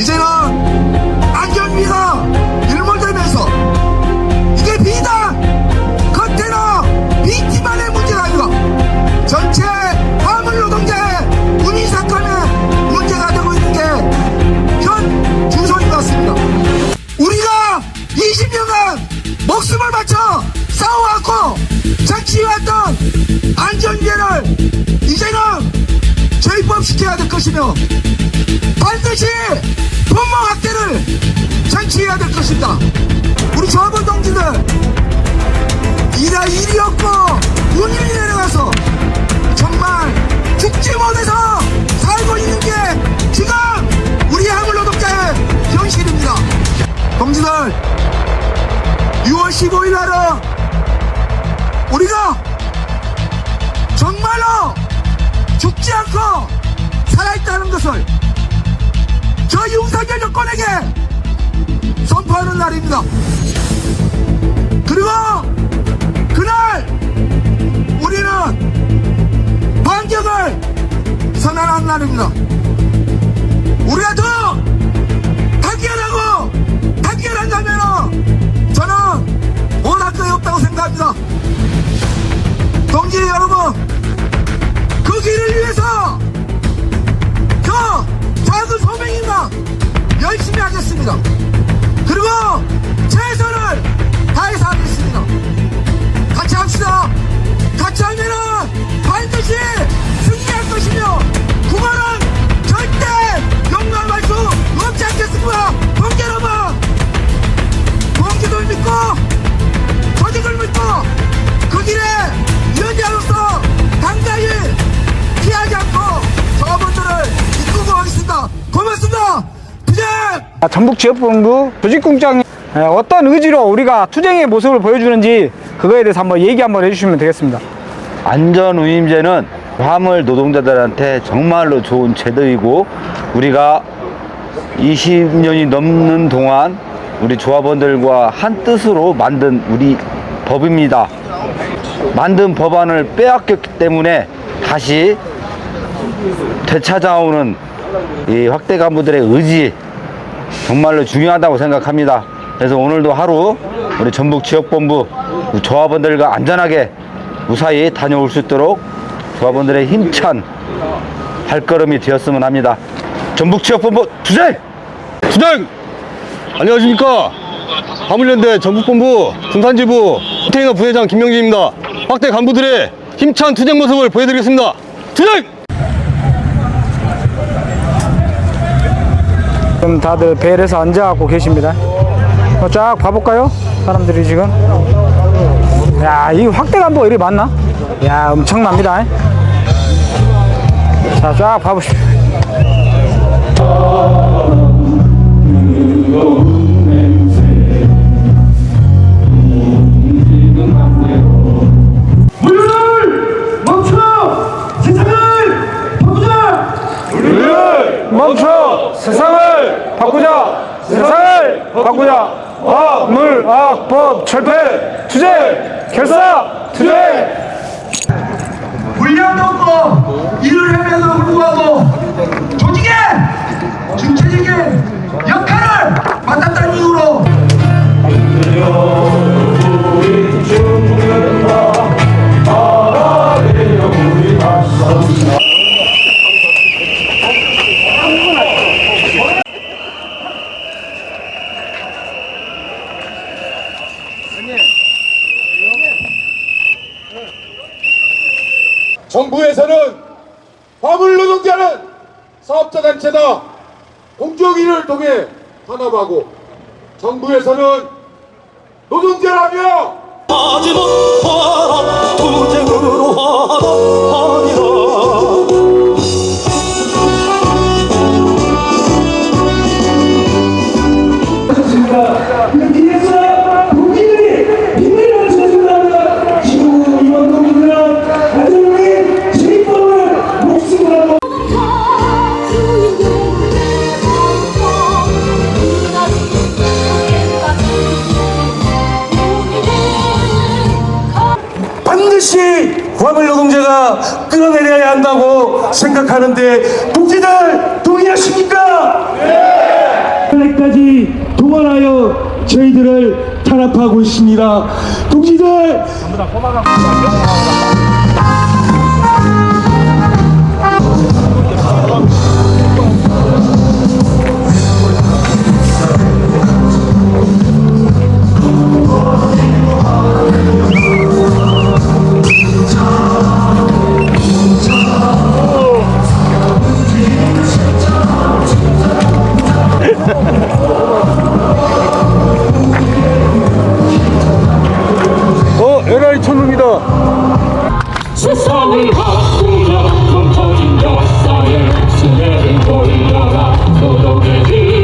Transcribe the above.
이제는 안전비가 일몰되면서. 이게 비단 컨테너 비티만의 문제가 아니라 전체 화물 노동자의 운임 사건의 문제가 되고 있는 게 현 주소인 것 같습니다. 우리가 20년간 목숨을 바쳐 싸워왔고 장치해왔던 이제는 저입법시켜야 될 것이며 반드시 분모 확대를 장치해야 될 것입니다. 우리 조합원 동지들 일하 일이 없고 운임이 내려가서 정말 죽지 못해서 살고 있는 게 지금 우리 화물 노동자의 현실입니다. 동지들 6월 15일 날은 우리가 정말로 죽지 않고 살아있다는 것을 저 윤석열 정권에게 선포하는 날입니다. 그리고 그날 우리는 반격을 선언한 날입니다. 하겠습니다. 그리고 최선을 다해서 하겠습니다. 같이 합시다. 같이 하면은 반드시 전북지역본부 조직공장 에, 어떤 의지로 우리가 투쟁의 모습을 보여주는지 그거에 대해서 한번 얘기 한번 해주시면 되겠습니다. 안전운임제는 화물 노동자들한테 정말로 좋은 제도이고 우리가 20년이 넘는 동안 우리 조합원들과 한 뜻으로 만든 우리 법입니다. 만든 법안을 빼앗겼기 때문에 다시 되찾아오는 이 확대 간부들의 의지 정말로 중요하다고 생각합니다. 그래서 오늘도 하루 우리 전북 지역본부 조합원들과 안전하게 무사히 다녀올 수 있도록 조합원들의 힘찬 발걸음이 되었으면 합니다. 전북 지역본부 투쟁! 부장! 안녕하십니까. 화물연대 전국본부 군산지부 컨테이너 부회장 김명진입니다. 확대 간부들의 힘찬 투쟁 모습을 보여드리겠습니다. 투쟁! 지금 다들 벨에서 앉아갖고 계십니다. 어, 쫙 봐볼까요? 사람들이 지금. 야, 이 확대 간부가 이리 많나? 야, 엄청납니다. 자, 쫙 봐보십시오. 바꾸자! 세상을 바꾸자! 화물, 악법, 철폐, 투쟁, 결사, 투쟁! 훈련도 없고 일을 하면서 불구하고 조직의 중체적인 역할 정부에서는 화물 노동자는 사업자 단체다 공정위를 통해 탄압하고 정부에서는 노동자라며 문제가 끌어내려야 한다고 생각하는데 동지들 동의하십니까? 네. 현재까지 네. 동원하여 저희들을 탄압하고 있습니다. 동지들 멈춰진 역사에 수레를 돌려라 소독의 길